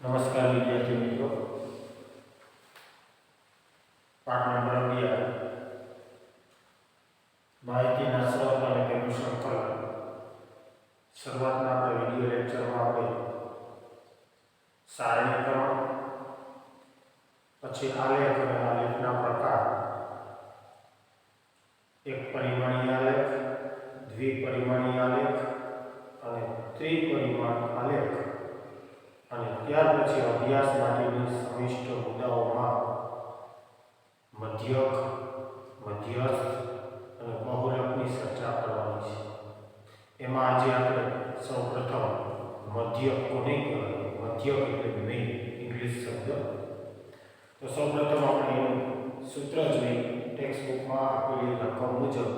નમસ્કાર વિદ્યાર્થી મિત્રો પાઠ નંબર અગિયાર માહિતીના સ્ત્રોત અને તેનું સંકલન શરૂઆતના આપણે વિડીયો લેક્ચરમાં આપણે સારણીકરણ પછી આલેખ અને આલેખના પ્રકાર એક પરિમાણીય આલેખ દ્વિપરિમાણીય આલેખ અને ત્રિપરિમાણ આલેખ અને ત્યાર પછી અભ્યાસ માટેની સમિષ્ટ મુદ્દાઓમાં મધ્યક, મધ્યસ્થ અને બહુલકની ચર્ચા કરવાની છે. એમાં આજે આપણે સૌપ્રથમ મધ્યક કોને કહેવાય, મધ્યક એટલે મેઇન ઇંગ્લિશ શબ્દ. તો સૌપ્રથમ આપણે એનું સૂત્ર જોઈ ટેક્સ્ટ બુકમાં આપેલી રકમ મુજબ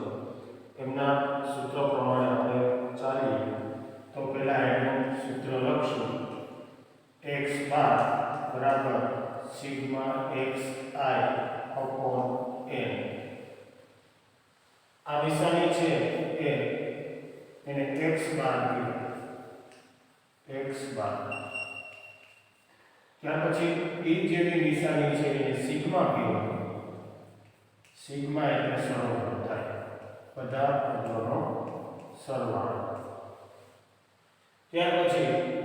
એમના સૂત્ર પ્રમાણે આપણે ચાલીએ તો પહેલાં એનું સૂત્ર લખશું. X બાર બરાબર sigma x i upon n. આ નિશાની છે એ એને x બાર કહેવાય x બાર ત્યાર પછી એ જેવી નિશાની છે એને સિગ્મા કીધું. સિગ્મા એટલે સરવાળો થાય. બધા પદોનો સરવાળો. ત્યાર પછી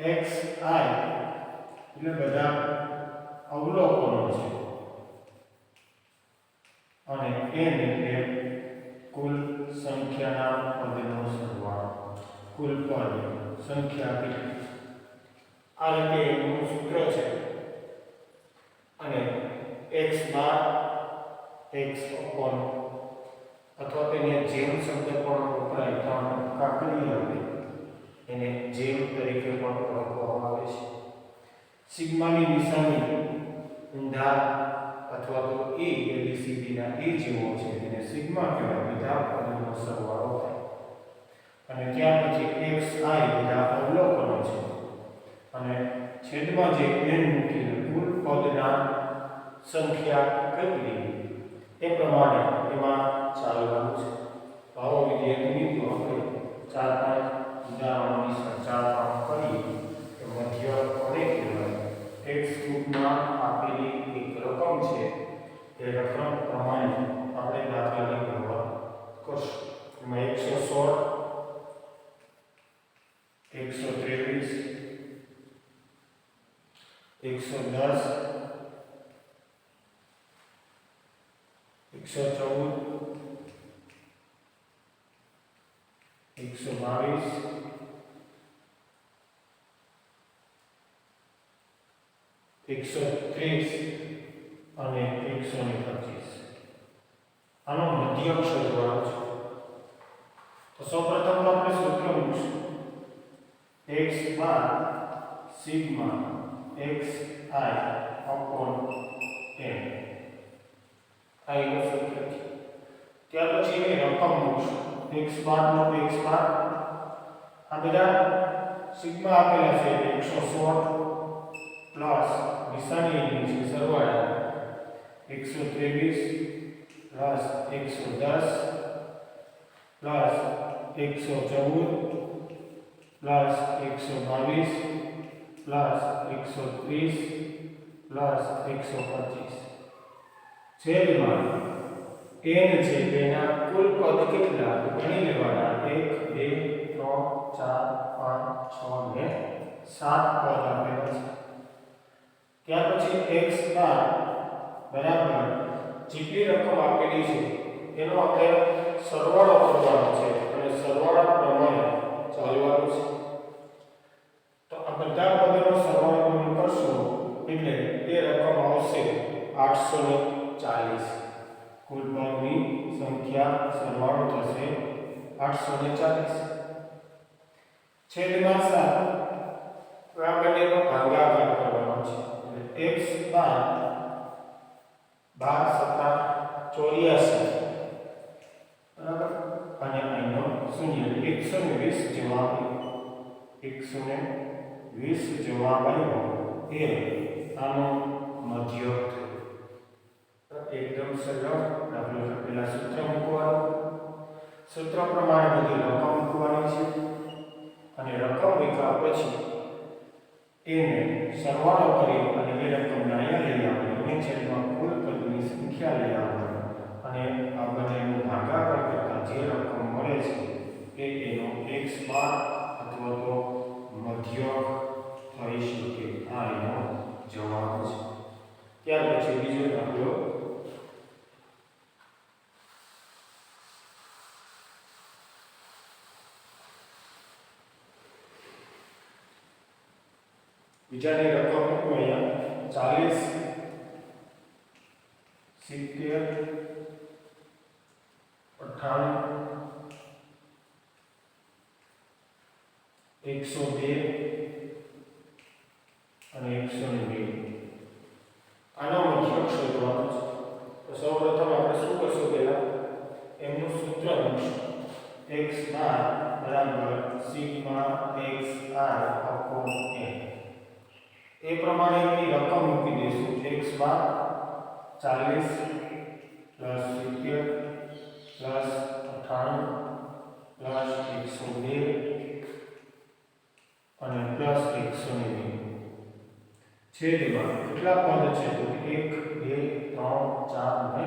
x આઈ એટલે બધા અવલોકનો છે. અને એન એટલે કુલ સંખ્યાના પદનો સરવાળો. કુલ પદ, સંખ્યા આ રીતે એનું સૂત્ર છે. અને એક્સ બાર એક્સ અપોન અથવા તેને જેમ શબ્દ પણ વપરાય ત્રણ કાકડી આવે એને જેમ તરીકે પણ ઓળખવામાં આવે છે. સિગ્માની નિશાની ઊંધા અથવા તો એ એબીસીડીના એ જેવો છે એને સિગ્મા કહેવાય બધા પદનો સરવાળો થાય. અને ત્યાર પછી એક્સ આઈ બધા અવલોકનો છે. અને છેદમાં જે એન મૂકીને કુલ પદના સંખ્યા કેટલી એ પ્રમાણે એમાં ચાલવાનું છે. ભાવો મિત્રો, આપણે ચાર પાંચ ઉદાહરણોની ચર્ચા પણ કરી કે મધ્ય કોને કહેવાય ટેક્સ્ટ બુકમાં આપેલી એક રકમ છે. એ રકમ પ્રમાણે આપણે દાખલાની ગણતરી કરશું એમાં એકસો સોળ એકસો ત્રેવીસ એકસો દસ એકસો ચૌદ એકસો બાવીસ એકસો ત્રીસ અને એકસો ને પચીસ આનો મધ્યક શોધવાનો છે તો સૌપ્રથમ તો આપણે સૂત્ર મૂકશું x bar sigma x i upon n. આ એનું સૂત્ર છે ત્યાર પછી એ રકમ મૂકશું x બાર નો x બાર આ બધા સિગ્મા આપેલા છે, એકસો સોળ પ્લસ નિશાની એની છે, સરવાળા. એકસો ત્રેવીસ પ્લસ એકસો દસ પ્લસ એકસો ચૌદ પ્લસ એકસો બાવીસ પ્લસ એકસો ત્રીસ પ્લસ એકસો પચીસ. છેદમાં n છે તેના કુલ પદ કેટલા? ગણી લેવાના. 1 2 3 4 5 6 ને 7 પદ આપેલા છે. ત્યાર પછી x બાર બરાબર જેટલી રકમ આપેલી છે તેનો આપણે સરવાળો કરવાનો છે અને સરવાળા પ્રમાણે ચાલવાનું છે. તો આ બધા પદોનો સરવાળો કરશો એટલે એ રકમ આવશે 800 સંખ્યા સરવાળો થશે આઠસો ને ચાલીસ. છેદમાં સાત. આ બંનેનો ભાગાકાર કરવાનો છે. એક બાર બાર સત્તા ચોર્યાસી. બરાબર? અને અહીંનો શૂન્ય. એકસો ને વીસ જવાબ એકસો ને વીસ જવાબ આવ્યો એ આનો મધ્યક એકદમ સરળ. દાખલો પેલા સૂત્ર મૂકવાનું. સૂત્ર પ્રમાણે બધી રકમ મૂકવાની છે. અને રકમ મૂક્યા પછી એને સરવાળો કરી અને એ રકમને અહીંયા લઈ આવવાની અને છેદમાં કુલ પદની સંખ્યા લઈ આવવાની. અને આ બંનેનો ભાગાકાર કરતા જે રકમ મળે છે, એ એનો x બાર અથવા તો મધ્યક થઈ શકે આ એનો જવાબ છે ત્યાર પછી બીજો દાખલો બીજાની રકમ મૂકો અહીંયા ચાલીસ, સિત્તેર, અઠાણું, એકસો બે અને એકસો ને બે. આનો મધ્યક શોધવાનો છે. તો સૌપ્રથમ આપણે શું કરશું પહેલા? એમનું સૂત્ર મૂકશું એક્સ બાર બરાબર sigma x r upon n. એ પ્રમાણે એની રકમ મૂકી દઈશું. એક્સ બાર ચાલીસ પ્લસ સિત્તેર પ્લસ અઠ્ઠાણું પ્લસ એકસો બે અને પ્લસ એકસો નેવું છેદમાં કેટલા પદ છે? તો એક, બે, ત્રણ, ચાર અને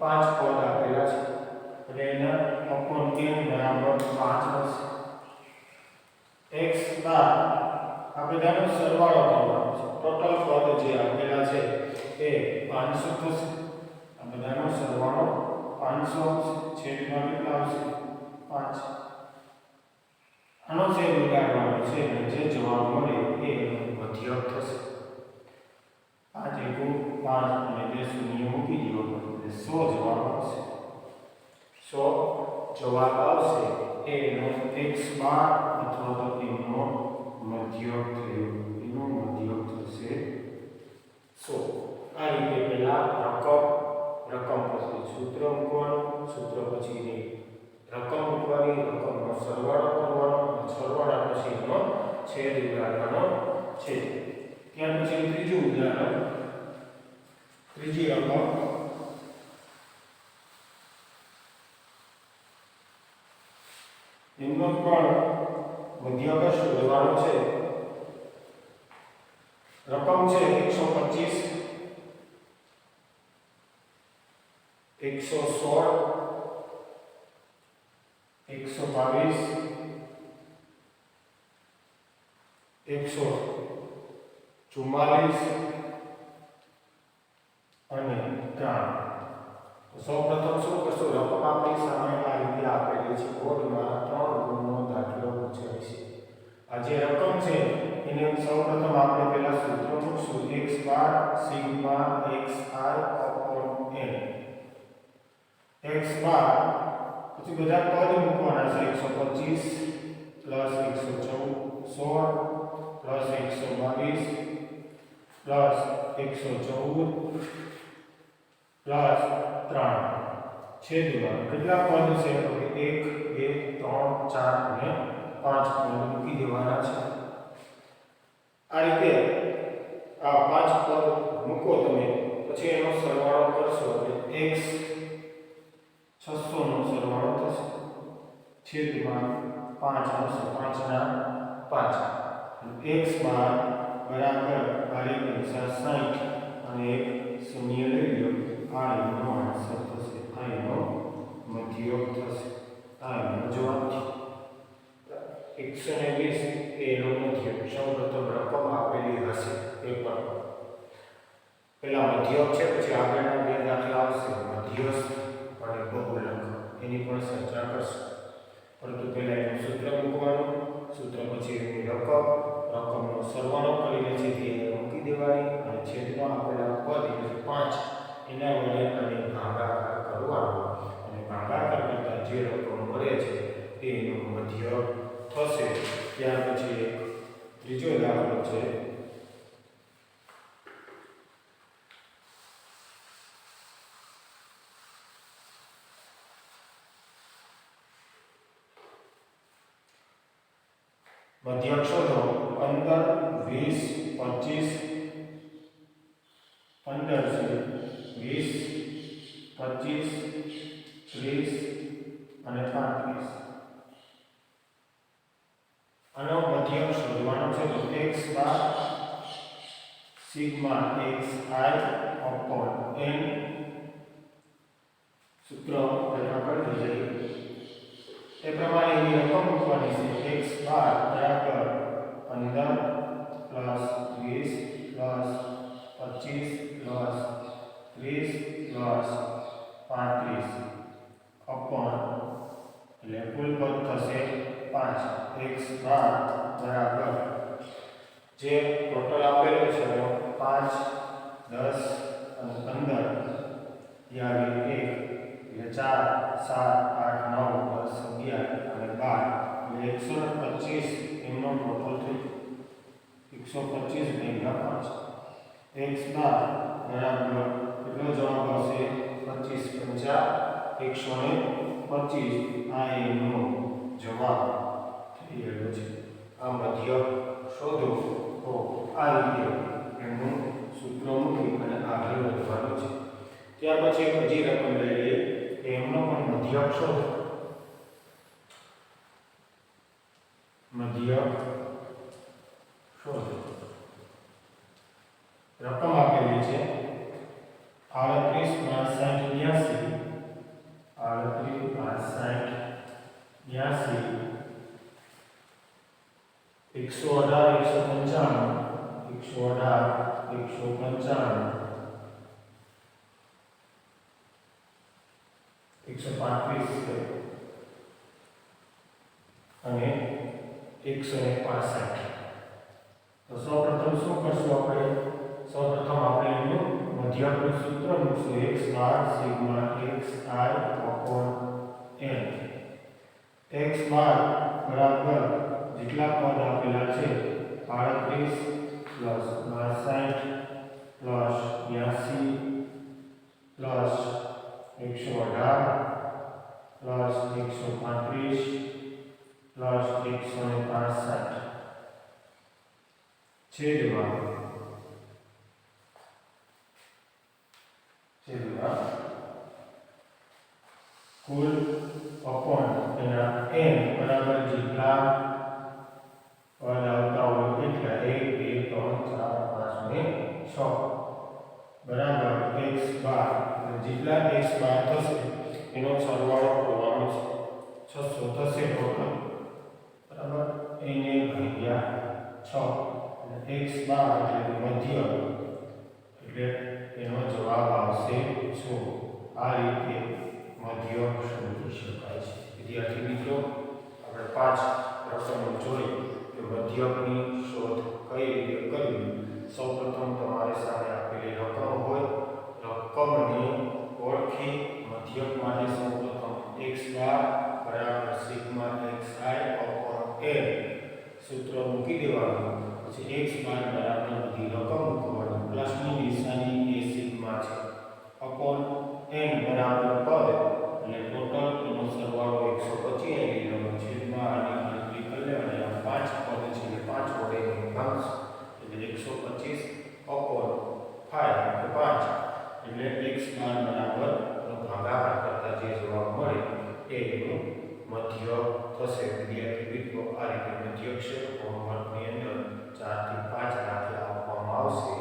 પાંચ પદ આપેલા છે. એટલે એના અપોન n બરાબર પાંચ હશે. એક્સ બાર આપણે તેનો સરવાળો કરવાનો ટોટલ પદ જે આપેલા છે એ પાંચસો થશે. આ બધાનો સરવાળો પાંચસો આવશે, છેદમાં કેટલા આવશે? પાંચ. આનો છેદ ઉડાડવાનો છે જે જવાબ મળે એ મધ્યક થશે. પાંચ એકુ પાંચ અને બે શૂન્ય મૂકી દો એટલે સો જવાબ આવશે. સો જવાબ આવશે એનો એક્સ બાર અથવા તો એનો મધ્યક થયો. એનો મધ્યક થશે સો આ રીતે પહેલા રકમ રકમ પછી સૂત્ર મૂકવાનું સૂત્ર પછી રકમ મૂકવાની રકમનો સરવાળો કરવાનો સરવાળા પછી એનો છેદ ઉડાડવાનો છે ત્યાર પછી ત્રીજું ઉદાહરણ ત્રીજી રકમ એમનો પણ મધ્યક શોધવાનો છે રકમ છે એકસો પચીસ એકસો સોળ એકસો બાવીસ એકસો ચુમ્માલીસ અને ત્રણ સૌપ્રથમ શું કરશું રકમ આપણી સામે આ રીતે આપેલી છે બોર્ડમાં ત્રણ ગુણનો દાખલો પૂછાય છે આ જે રકમ છે એને સૌપ્રથમ આપણે પહેલા સૂત્ર મૂકશું. X bar, sigma r upon n. X bar, પછી બધા પદ મૂકવાના છે. 125 પ્લસ 114 સોળ, પ્લસ 122 પ્લસ 114 પ્લસ ત્રણ છેદમાં કેટલા પદ છે? તો કે એક, બે, ત્રણ, ચાર અને પાંચ પદ મૂકી દેવાના છે. આ રીતે આ પાંચ પદ મૂકો તમે, પછી એનો સરવાળો કરશો એટલે x છસો નો સરવાળો થશે. છેદમાં પાંચ આવશે પાંચના પાંચ. x બાર બરાબર આ રીતે સાઠ અને એક શૂન્ય લઈ લો. આ એનો આન્સર થશે, આ એનો મધ્યક થશે. આ એનો જવાબ છે એકસો ને વીસ એનો મધ્યક સૌપ્રથમ રકમ આપેલી હશે. એ પણ. પેલા મધ્યક છે, પછી આગળના બે દાખલા આવશે. મધ્યસ્થ અને બહુલક. એની પણ ચર્ચા કરશું. પરંતુ પહેલાં એનું સૂત્ર મૂકવાનું. સૂત્ર પછી એની રકમ. રકમનો સરવાળો કરીને છે તે મૂકી દેવાની અને છેદમાં આપેલા પદ, એટલે પાંચ, એના વડે અને ભાગાકાર કરવાનો. અને ભાગાકાર કરતા જે રકમ મળે છે, તે એનો મધ્ય થશે ત્યાર પછી ત્રીજો દાખલો છે. મધ્યક્ષરો પંદર વીસ, પચીસ, પંદર વીસ, પચીસ, ત્રીસ અને પાંત્રીસ આનો મધ્યક શોધવાનો છે તો x bar sigma x i upon n સૂત્ર પહેલા થઈ જાય. એ પ્રમાણે એની રકમ મૂકવાની છે. એક્સ બાર બરાબર પંદર પ્લસ વીસ પ્લસ પચીસ પ્લસ ત્રીસ પ્લસ પાંત્રીસ અપોન એટલે કુલ પદ થશે પાંચ. એક્સ બાર બરાબર જે ટોટલ આપેલું છે પાંચ દસ અને પંદર યાની એક એટલે ચાર સાત આઠ નવ દસ અગિયાર અને બાર એટલે એકસો ને પચીસ એમનો ટોટલ થઈ એકસો પચીસ ભાગ્યા પાંચ એક્સ બાર બરાબર કેટલો જવાબ આવશે પચીસ પંચા એકસો ને પચીસ આ એમનો જવાબ થઈ ગયો છે આ મધ્ય શોધો તો આ રીતે એમનું સૂત્ર મૂકી અને આગળ વધવાનું છે. ત્યાર પછી એક હજી રકમ લઈ લઈએ. કે એમનો પણ મધ્યક શોધો મધ્યક શોધો રકમ આપેલી છે આડત્રીસ બાસઠ બ્યાસી. આડત્રીસ સાઠ બ્યાસી. એકસો અઢાર, એકસો પંચાણું. એકસો અઢાર એકસો પંચાણું એકસો પાંત્રીસ અને એકસો ને પાસઠ તો સૌપ્રથમ શું કરશું? આપણે સૌપ્રથમ આપણે એનું મધ્યકનું સૂત્ર મૂકશું x bar sigma x i upon n x bar બરાબર જેટલા પદ આપેલા છે આડત્રીસ પ્લસ બાસઠ પ્લસ બ્યાસી પ્લસ એકસો અઢાર પ્લસ એકસો પાંત્રીસ પ્લસ એકસો ને પાસઠ છેદમાં કુલ અપોન એના n બરાબર જેટલા પદ આવતા હોય એટલા એક બે ત્રણ ચાર પાંચ ને છ બરાબર એક્સ બાર એટલે જેટલા એક્સ બાર થશે એનો સરવાળો કરવાનો છે. છસો થશે ટોટલ. બરાબર? એને ભાગ્યા છ એક્સ બાર એટલે મધ્ય. એટલે એનો જવાબ આવશે સો આ રીતે મધ્ય શોધી શકાય છે. વિદ્યાર્થી મિત્રો, આપણે પાંચ પ્રશ્નો જોઈ કે મધ્યકની શોધ કઈ રીતે કરવી? સૌપ્રથમ તમારી સામે આપેલી રકમ હોય રકમને ઓળખી મધ્યક માટે સૌપ્રથમ x બાર બરાબર sigma x i upon a સૂત્ર મૂકી દેવાનું. પછી x બાર બરાબર બધી રકમ મૂકવાની. પ્લસની નિશાની એ સિગ્મા છે. અપોન n બરાબર પદ એટલે ટોટલ એનો સરવાળો 125 આવી ગયો છેદમાં આની ગણતરી કરી લેવાની આ પાંચ પદ છે એટલે પાંચ વડે એનો ભાગ એટલે 125 અપોન 5 એટલે 5 એટલે x બાર બરાબર નો ભાગાકાર કરતા જે જવાબ મળે એ એનું મધ્ય થશે વિદ્યાર્થી મિત્રો આ રીતે મધ્ય ક્ષેત્ર હોમવર્કની અંદર ચારથી પાંચ દાખલા આપવામાં આવશે.